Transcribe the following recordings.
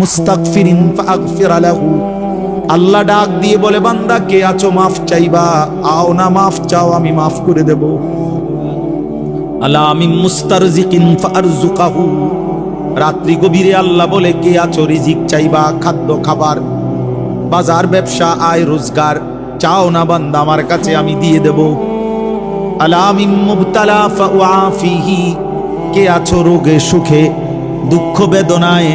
মুস্তাগফিরিন ফাগফির লাহু। আল্লাহ ডাক দিয়ে বলে, বান্দা, কে আছো? মাফ চাইবা। আও না, মাফ চাও, আমি মাফ করে দেব। আল্লাহ আমি মুস্তারজিকিন ফারজুকাহু রাত্রি গভীরে আল্লাহ বলে, কে আছো? রিজিক চাইবা, খাদ্য খাবার। বাজার ব্যবসা, আয় রোজগার। চাও না, বান্দা, আমার কাছে আমি দিয়ে দেব। আল্লাহ আমি মুবতালা ফাউআফিহি কে আছো রোগে সুখে, দুঃখ বেদনায়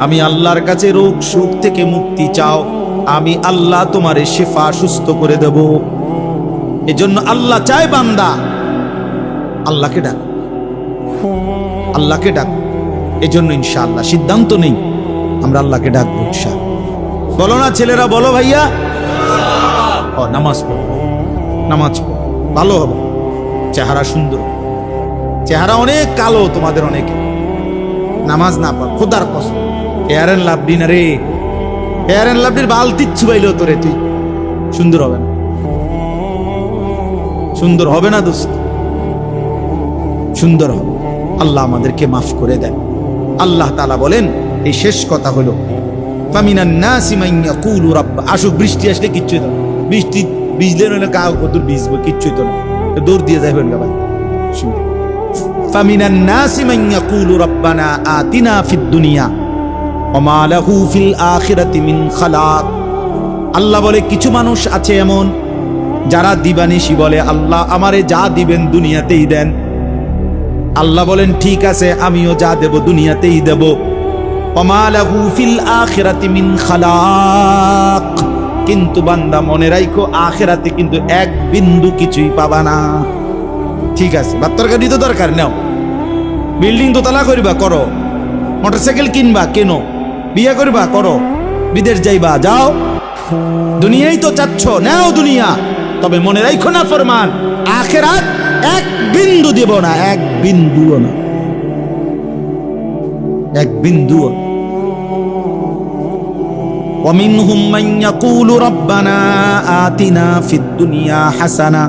আমি আল্লাহর কাছে রোগ সুখ থেকে মুক্তি চাও। আমি আল্লাহ তোমারে শেফা সুস্থ করে দেব। এজন্য আল্লাহ চায় বান্দা, আল্লাহকে ডাক। আল্লাহকে ডাক। এজন্য ইনশাআল্লাহ সিদ্ধান্ত নেই, আমরা আল্লাহকে ডাকবো ইনশাআল্লাহ। বলো না ছেলেরা, বলো ভাইয়া। ও, নামাজ পড়ো। নামাজ পড়ো। ভালো হবে। চেহারা সুন্দর। চেহারা অনেক কালো তোমাদের অনেকে। নামাজ না পড়, খোদার কসম। এয়ারেন লাভলি না রে? এয়ারেন লাভলির বালতি ছুবাইলেও তোরে তুই। সুন্দর হবে না। সুন্দর হবে না দোস্ত। সুন্দর হবে। আল্লাহ আমাদেরকে মাফ করে দেন। আল্লাহ তালা বলেন, এই শেষ কথা হলো আসুক বৃষ্টি আসলে কিচ্ছু তো বৃষ্টি বিজলে নইলে কাউ কত ভিজবো কিচ্ছুই তো না। দৌড় দিয়ে যাবেন না ভাই। ফামিনান নাসি মাইয়া কুলু রাব্বানা আতিনা ফিদ দুনিয়া। অমালাহু ফিল আখিরাতি মিন খালাক। আল্লাহ বলে, কিছু মানুষ আছে এমন যারা দিবানিশি বলে, আল্লাহ আমারে যা দিবেন দুনিয়াতেই দেন। আল্লাহ বলেন, ঠিক আছে, আমিও যা দেব দুনিয়াতেই দেব। অমালাহু ফিল আখিরাতি মিন খালাক। কিন্তু বান্দা, মনে রাখো আখেরাতে কিন্তু এক বিন্দু কিছুই পাবা না। ঠিক আছে বা তরকারি তো দরকার, নাও। বিল্ডিং তো তালা করিবা, করো। মোটরসাইকেল কিনবা, কেনো। বিয়ে করবা করো বিদেশ যাইবা যাও দুনিয়াই তো চাচ্ছ নাও দুনিয়া তবে মনে রাখো না ফরমান আখেরাত এক বিন্দু দেব না এক বিন্দুও না এক বিন্দুও না। ومنهم من يقول ربنا آتنا في الدنيا حسنه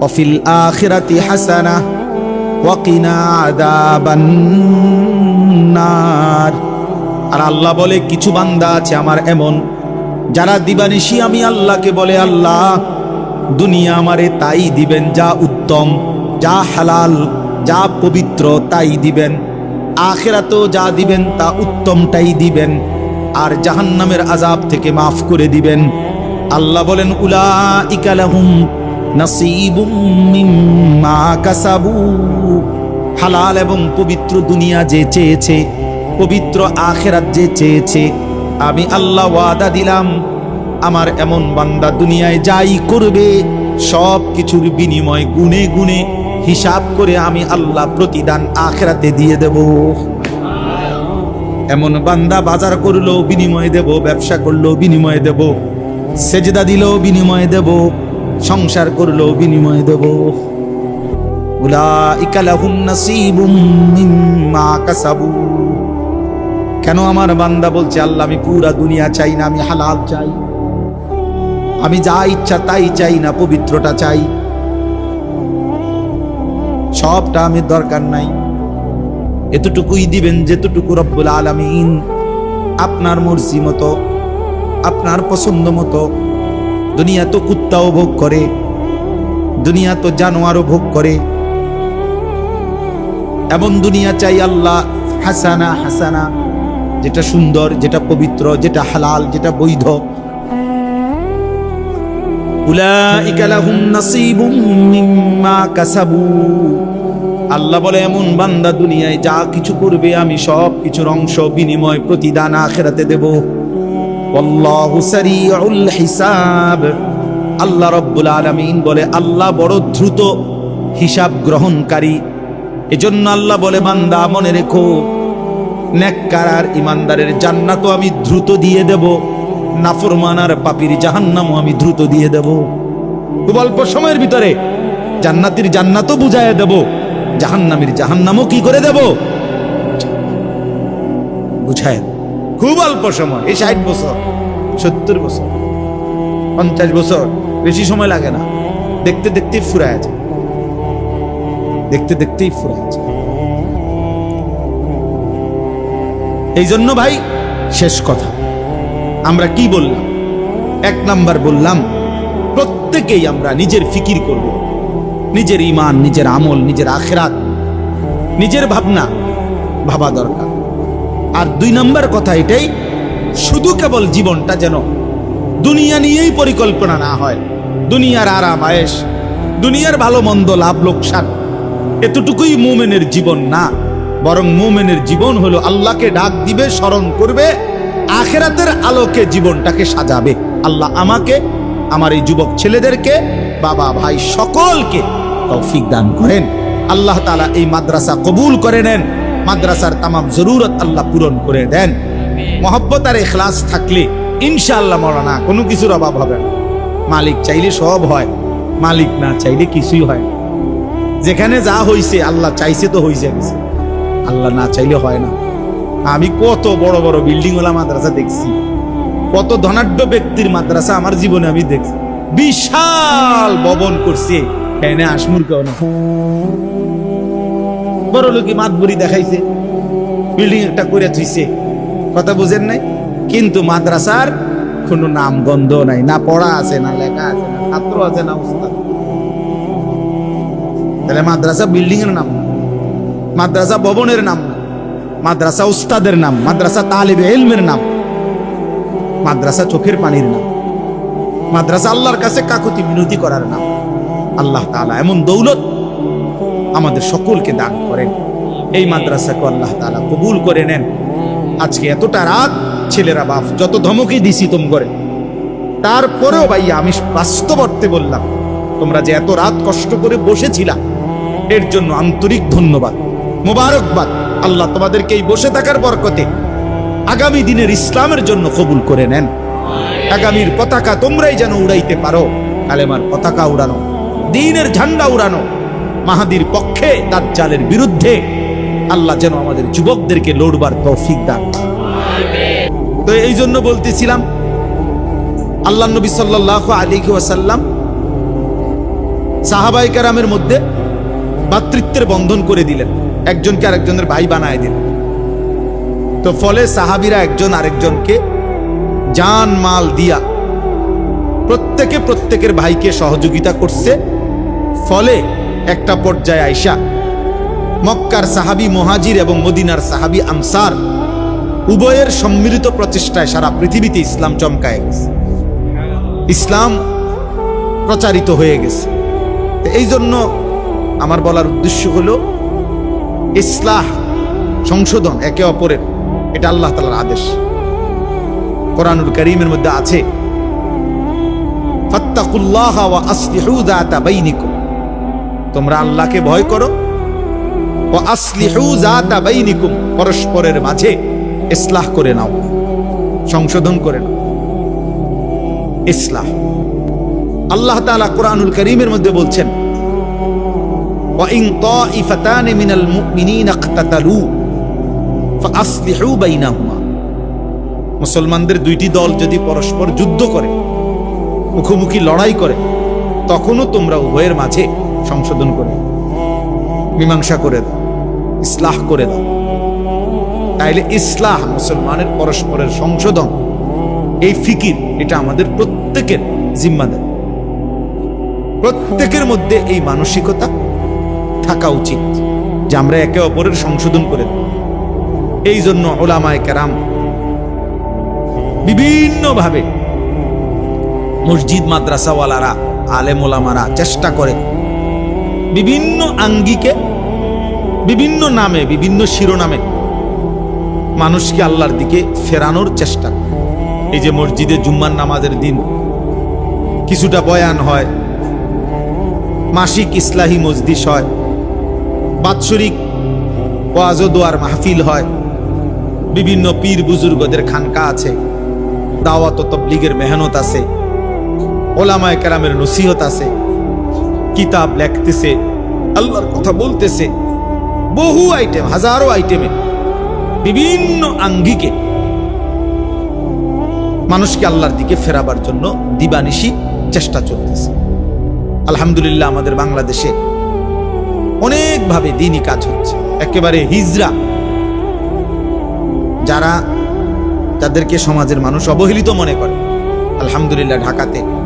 وفي الآخرة حسنة وقنا عذاب النار আর আল্লাহ বলে, কিছু বান্দা আছে আমার এমন, যারা দিবানিশি আমি আল্লাহকে বলে, আল্লাহ, দুনিয়া আমারে তাই দিবেন, যা উত্তম, যা হালাল, যা পবিত্র তাই দিবেন। আখেরাতেও যা দিবেন, তা উত্তমটাই দিবেন। আর জাহান্নামের আজাব থেকে মাফ করে দিবেন। আল্লাহ বলেন উলা ইকালাহুম হালাল এবং পবিত্র দুনিয়া যে চেয়েছে পবিত্র আখেরাত যে চেয়েছে, আমি আল্লাহ ওয়াদা দিলাম, আমার এমন বান্দা দুনিয়ায় যাই করবে, সব কিছুর বিনিময় গুনে গুনে হিসাব করে আমি আল্লাহ প্রতিদান আখেরাতে দিয়ে দেব। এমন বান্দা বাজার করল, বিনিময় দেব, ব্যবসা করল, বিনিময় দেব, সেজদা দিলেও বিনিময় দেব, সংসার করল, বিনিময় দেব। উলাইকা লাহুম নাসিবুম মিম্মা কাসাবু। কেন আমার বান্দা বলছে, আল্লাহ, আমি পুরা দুনিয়া চাই না, আমি হালাল চাই। আমি যা ইচ্ছা তাই চাই না পবিত্রটা চাই। সবটা আমি দরকার নাই। এতটুকুই দিবেন যেতটুকু রব্বুল আলামিন আপনার মর্জি মতো, আপনার পছন্দ মতো। দুনিয়া তো কুত্তাও ভোগ করে, দুনিয়া তো জানোয়ারও ভোগ করে। এবং দুনিয়া চাই আল্লাহ, হাসানা হাসানা। যেটা সুন্দর, যেটা পবিত্র, যেটা হালাল, যেটা বৈধ। আল্লাহ বলে, এমন বান্দা দুনিয়ায় যা কিছু করবে, আমি সব কিছুর অংশ বিনিময় প্রতিদান আখেরাতে দেব। হিসাব। আল্লাহ রব্বুল আলামিন বলে, আল্লাহ বড় দ্রুত হিসাব গ্রহণকারী। এজন্য আল্লাহ বলে, বান্দা মনে রেখো নেককার আর ইমানদারের জান্নাতও আমি দ্রুত দিয়ে দেব, নাফরমান আর পাপির জাহান্নামও আমি দ্রুত দিয়ে দেব। খুব অল্প সময়ের ভিতরে জান্নাতির জান্নাতও বুঝায় দেব, জাহান্নামের জাহান্নামও কি করে দেব? বুঝায় খুব অল্প সময়, এই ষাট বছর, সত্তর বছর, পঞ্চাশ বছর, বেশি সময় লাগে না। দেখতে দেখতেই ফুরায় আছে দেখতে দেখতেই ফুরায় আছে এই জন্য ভাই, শেষ কথা। আমরা কি বললাম? এক নাম্বার বললাম, প্রত্যেকেই আমরা নিজের ফিকির করব। নিজের ইমান নিজের আমল, নিজের আখেরাত, নিজের ভাবনা ভাবা দরকার। আর দুই নম্বর কথা এটাই, শুধু কেবল জীবনটা যেন দুনিয়া নিয়েই পরিকল্পনা না হয়। দুনিয়ার আরাম আয়েস দুনিয়ার ভালো মন্দ লাভ, লোকসান, এতটুকুই মোমেনের জীবন না। বরং মোমেনের জীবন হলো আল্লাহকে ডাক দিবে, স্মরণ করবে, আখেরাতের আলোকে জীবনটাকে সাজাবে। আল্লাহ আমাকে, আমার এই যুবক ছেলেদেরকে, বাবা ভাই সকলকে তৌফিক দান করেন। আল্লাহ তাআলা এই মাদ্রাসা কবুল করে নেন, মাদ্রাসার তামাম জরুরত আল্লাহ পূরণ করে দেন। মহব্বত আর এখলাস থাকলে ইনশাআল্লাহ মরানা কোনো কিছুর অভাব হবে না। মালিক চাইলে সব হয়, মালিক না চাইলে কিছুই হয় যেখানে যা হইছে, আল্লাহ চাইছে তো হইছে। আল্লাহ না চাইলে হয় না। আমি কত বড় বড় বিল্ডিং ওলা মাদ্রাসা দেখছি। কত ধনাঢ্য ব্যক্তির মাদ্রাসা আমার জীবনে আমি দেখছি। বিশাল ভবন করছে। এনে আসমুর কেউ না। বড় লোকই মাতবুরি দেখাইছে? বিল্ডিং একটা করে থুইছে। কথা বুঝেন নাই? কিন্তু মাদ্রাসার কোনো নাম গন্ধ নাই, না পড়া আছে, না লেখা আছে, না ছাত্র আছে, না উস্তাদ। তাহলে মাদ্রাসা বিল্ডিং এর নাম। মাদ্রাসা ভবনের নাম না। মাদ্রাসা উস্তাদের নাম, মাদ্রাসা তালিবে এলমের নাম, মাদ্রাসা চোখের পানির নাম, মাদ্রাসা আল্লাহর কাছে কাকুতি মিনতি করার নাম। আল্লাহ তাআলা এমন দৌলত আমাদের সকলকে দান করেন। এই মাদ্রাসাকে আল্লাহ তাআলা কবুল করে নেন। আজকে এতটা রাত ছেলেরা বাপ, যত ধমকই দিছি তোম করে। তারপরেও ভাই আমি বাস্তব অর্থে বললাম, তোমরা যে এত রাত কষ্ট করে বসেছিলা, এর জন্য আন্তরিক ধন্যবাদ। মোবারকবাদ। আল্লাহ তোমাদেরকে এই বসে থাকার বরকতে আগামী দিনের ইসলামের জন্য কবুল করে নেন। আগামীর পতাকা তোমরাই যেন উড়াইতে পারো। কালেমার পতাকা উড়ানো, দিনের ঝান্ডা উড়ানো, মাহাদির পক্ষে তার জালের বিরুদ্ধে আল্লাহ যেন আমাদের যুবকদেরকে লড়বার তৌফিক দান। তো এই জন্য বলতেছিলাম, আল্লাহ নবী সাল্লাহ আলী ওয়াসাল্লাম সাহাবাই কারামের মধ্যে ভাতৃত্বের বন্ধন করে দিলেন। একজনকে আরেকজনের ভাই বানায় দিলেন তো ফলে সাহাবিরা একজন আরেকজনকে জান মাল দিয়া প্রত্যেকে প্রত্যেকের ভাইকে সহযোগিতা করছে। ফলে একটা পর্যায়ে আইসা মক্কার সাহাবি মহাজির এবং মদিনার সাহাবি আনসার উভয়ের সম্মিলিত প্রচেষ্টায় সারা পৃথিবীতে ইসলাম চমকায় গেছে। ইসলাম প্রচারিত হয়ে গেছে। এই জন্য আমার বলার উদ্দেশ্য হলো ইসলাহ, সংশোধন, একে অপরের। এটা আল্লাহ তালার আদেশ। কোরআনুল করিমের মধ্যে আছে তোমরা আল্লাহকে ভয় করো ও আসলিহু পরস্পরের মাঝে ইসলাহ করে নাও, সংশোধন করে নাও। ইসলাহ। আল্লাহ তাআলা কোরআনুল করিমের মধ্যে বলছেন وإن طائفتان من المؤمنين اقتتلوا فأصلحوا بينهما মুসলমানদের দুইটি দল যদি পরস্পর যুদ্ধ করে মুখোমুখি লড়াই করে তখনও তোমরা উভয়ের মাঝে সংশোধন করে দাও, মীমাংসা করে দাও ইসলাহ করে দাও তাইলে ইসলাহ মুসলমানের পরস্পরের সংশোধন এই ফিকির এটা আমাদের প্রত্যেকের জিম্মাদার প্রত্যেকের মধ্যে এই মানসিকতা থাকা উচিত যে আমরা একে অপরের সংশোধন করে এই জন্য ওলামায় কেরাম বিভিন্নভাবে মসজিদ মাদ্রাসাওয়ালারা, আলেম ওলামারা চেষ্টা করে বিভিন্ন আঙ্গিকে, বিভিন্ন নামে, বিভিন্ন শিরোনামে মানুষকে আল্লাহর দিকে ফেরানোর চেষ্টা এই যে মসজিদে জুম্মার নামাজের দিন কিছুটা বয়ান হয়, মাসিক ইসলাহি মজদিস হয় বাৎসরিক ওয়াজ দোয়ার মাহফিল হয়। বিভিন্ন পীর বুজুর্গদের খানকা আছে। দাওয়াত তবলিগের মেহনত আছে। ওলামায় কেরামের নসিহত আছে। কিতাব লেখতেছে, আল্লাহর কথা বলতেছে। বহু আইটেম, হাজারো আইটেমে। বিভিন্ন আঙ্গিকে। মানুষকে আল্লাহর দিকে ফেরাবার জন্য দিবানিশি চেষ্টা চলতেছে। আলহামদুলিল্লাহ আমাদের বাংলাদেশে অনেকভাবে দিনই কাজ হচ্ছে। একেবারে হিজরা। যারা, যাদেরকে সমাজের মানুষ অবহেলিত মনে করে। আলহামদুলিল্লাহ, ঢাকাতে